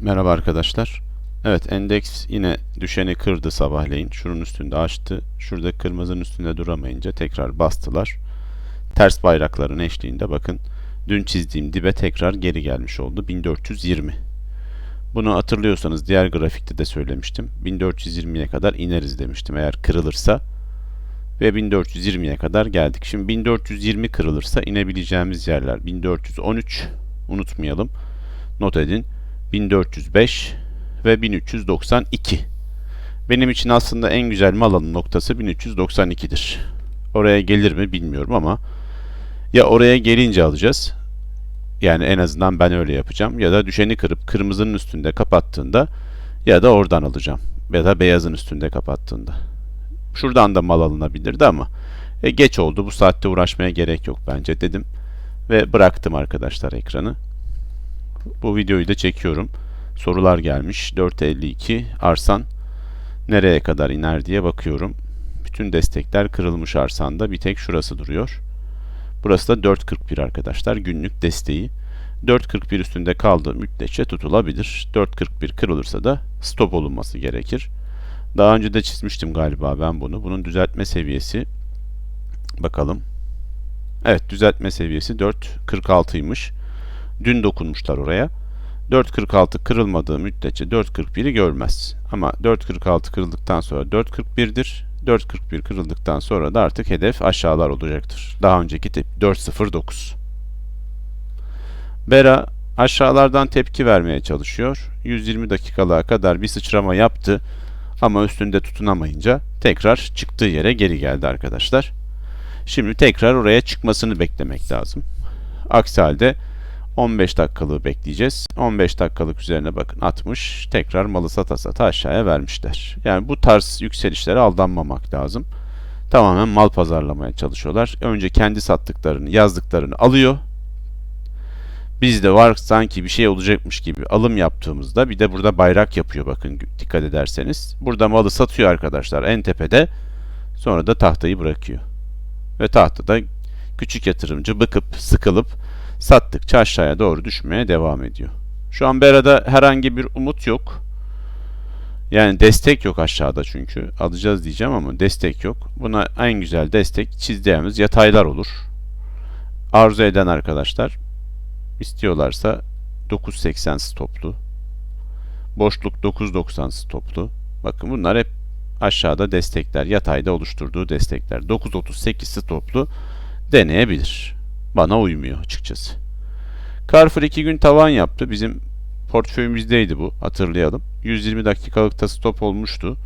Merhaba arkadaşlar. Evet endeks yine düşeni kırdı sabahleyin. Şunun üstünde açtı. Şurada kırmızının üstünde duramayınca tekrar bastılar. Ters bayrakların eşliğinde bakın dün çizdiğim dibe tekrar geri gelmiş oldu. 1420. Bunu hatırlıyorsanız diğer grafikte de söylemiştim. 1420'ye kadar ineriz demiştim eğer kırılırsa. Ve 1420'ye kadar geldik. Şimdi 1420 kırılırsa inebileceğimiz yerler 1413 unutmayalım. Not edin. 1405 ve 1392. Benim için aslında en güzel mal alım noktası 1392'dir. Oraya gelir mi bilmiyorum ama ya oraya gelince alacağız. Yani en azından ben öyle yapacağım. Ya da düşeni kırıp kırmızının üstünde kapattığında ya da oradan alacağım. Ya da beyazın üstünde kapattığında. Şuradan da mal alınabilirdi ama e, geç oldu. Bu saatte uğraşmaya gerek yok bence dedim. Ve bıraktım arkadaşlar ekranı. Bu videoyu da çekiyorum. Sorular gelmiş. 4.52 Arsan nereye kadar iner diye bakıyorum. Bütün destekler kırılmış Arsan'da. Bir tek şurası duruyor. Burası da 4.41 arkadaşlar. Günlük desteği. 4.41 üstünde kaldığı müddetçe tutulabilir. 4.41 kırılırsa da stop olunması gerekir. Daha önce de çizmiştim galiba ben bunu. Bunun düzeltme seviyesi bakalım. Evet düzeltme seviyesi 4.46'ymış. Dün dokunmuşlar oraya. 4.46 kırılmadığı müddetçe 4.41'i görmez. Ama 4.46 kırıldıktan sonra 4.41'dir. 4.41 kırıldıktan sonra da artık hedef aşağılar olacaktır. Daha önceki tip 4.09. Bera aşağılardan tepki vermeye çalışıyor. 120 dakikalığa kadar bir sıçrama yaptı. Ama üstünde tutunamayınca tekrar çıktığı yere geri geldi arkadaşlar. Şimdi tekrar oraya çıkmasını beklemek lazım. Aksi halde 15 dakikalığı bekleyeceğiz. 15 dakikalık üzerine bakın 60 tekrar malı sata sata aşağıya vermişler. Yani bu tarz yükselişlere aldanmamak lazım. Tamamen mal pazarlamaya çalışıyorlar. Önce kendi sattıklarını, yazdıklarını alıyor. Bizde var sanki bir şey olacakmış gibi alım yaptığımızda bir de burada bayrak yapıyor bakın dikkat ederseniz. Burada malı satıyor arkadaşlar en tepede. Sonra da tahtayı bırakıyor. Ve tahtada küçük yatırımcı bıkıp sıkılıp sattıkça aşağıya doğru düşmeye devam ediyor. Şu an Bera'da herhangi bir umut yok. Yani destek yok aşağıda çünkü. Alacağız diyeceğim ama destek yok. Buna en güzel destek çizdiğimiz yataylar olur. Arzu eden arkadaşlar istiyorlarsa 9.80 stoplu. Boşluk 9.90 stoplu. Bakın bunlar hep aşağıda destekler. Yatayda oluşturduğu destekler. 9.38 stoplu deneyebilir bana uymuyor açıkçası. Carrefour 2 gün tavan yaptı. Bizim portföyümüzdeydi bu hatırlayalım. 120 dakikalıkta stop olmuştu.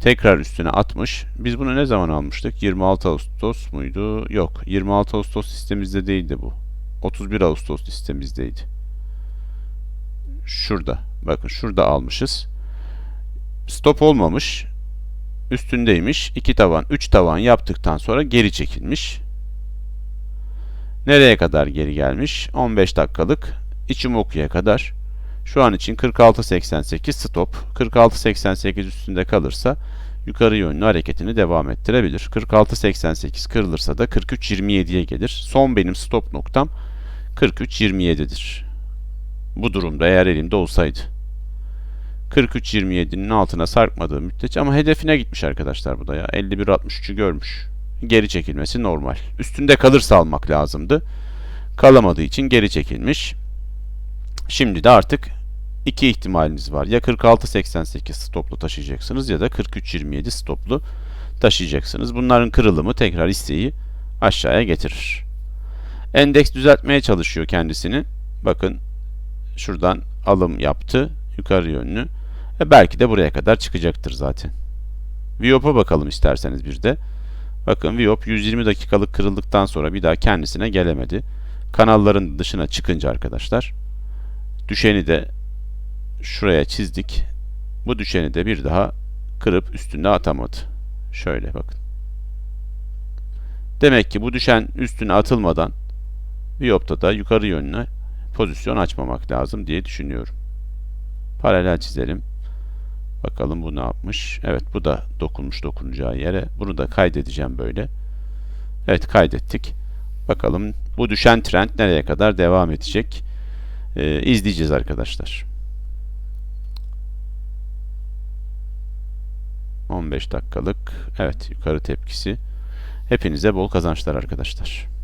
Tekrar üstüne atmış. Biz bunu ne zaman almıştık? 26 Ağustos muydu? Yok. 26 Ağustos sistemimizde değildi bu. 31 Ağustos sistemimizdeydi. Şurada. Bakın şurada almışız. Stop olmamış. Üstündeymiş. 2 tavan, 3 tavan yaptıktan sonra geri çekilmiş. Nereye kadar geri gelmiş? 15 dakikalık Ichimoku'ya kadar. Şu an için 46.88 stop. 46.88 üstünde kalırsa yukarı yönlü hareketini devam ettirebilir. 46.88 kırılırsa da 43.27'ye gelir. Son benim stop noktam 43.27'dir. Bu durumda eğer elimde olsaydı. 43.27'nin altına sarkmadığı müddetçe ama hedefine gitmiş arkadaşlar bu da ya. 51.63'ü görmüş geri çekilmesi normal. Üstünde kalırsa almak lazımdı. Kalamadığı için geri çekilmiş. Şimdi de artık iki ihtimaliniz var. Ya 46.88 stoplu taşıyacaksınız ya da 43.27 stoplu taşıyacaksınız. Bunların kırılımı tekrar isteği aşağıya getirir. Endeks düzeltmeye çalışıyor kendisini. Bakın şuradan alım yaptı yukarı yönlü. E belki de buraya kadar çıkacaktır zaten. Viyop'a bakalım isterseniz bir de. Bakın Viop 120 dakikalık kırıldıktan sonra bir daha kendisine gelemedi. Kanalların dışına çıkınca arkadaşlar düşeni de şuraya çizdik. Bu düşeni de bir daha kırıp üstüne atamadı. Şöyle bakın. Demek ki bu düşen üstüne atılmadan Viop'ta da yukarı yönüne pozisyon açmamak lazım diye düşünüyorum. Paralel çizelim. Bakalım bu ne yapmış. Evet bu da dokunmuş dokunacağı yere. Bunu da kaydedeceğim böyle. Evet kaydettik. Bakalım bu düşen trend nereye kadar devam edecek. Ee, izleyeceğiz arkadaşlar. 15 dakikalık evet yukarı tepkisi. Hepinize bol kazançlar arkadaşlar.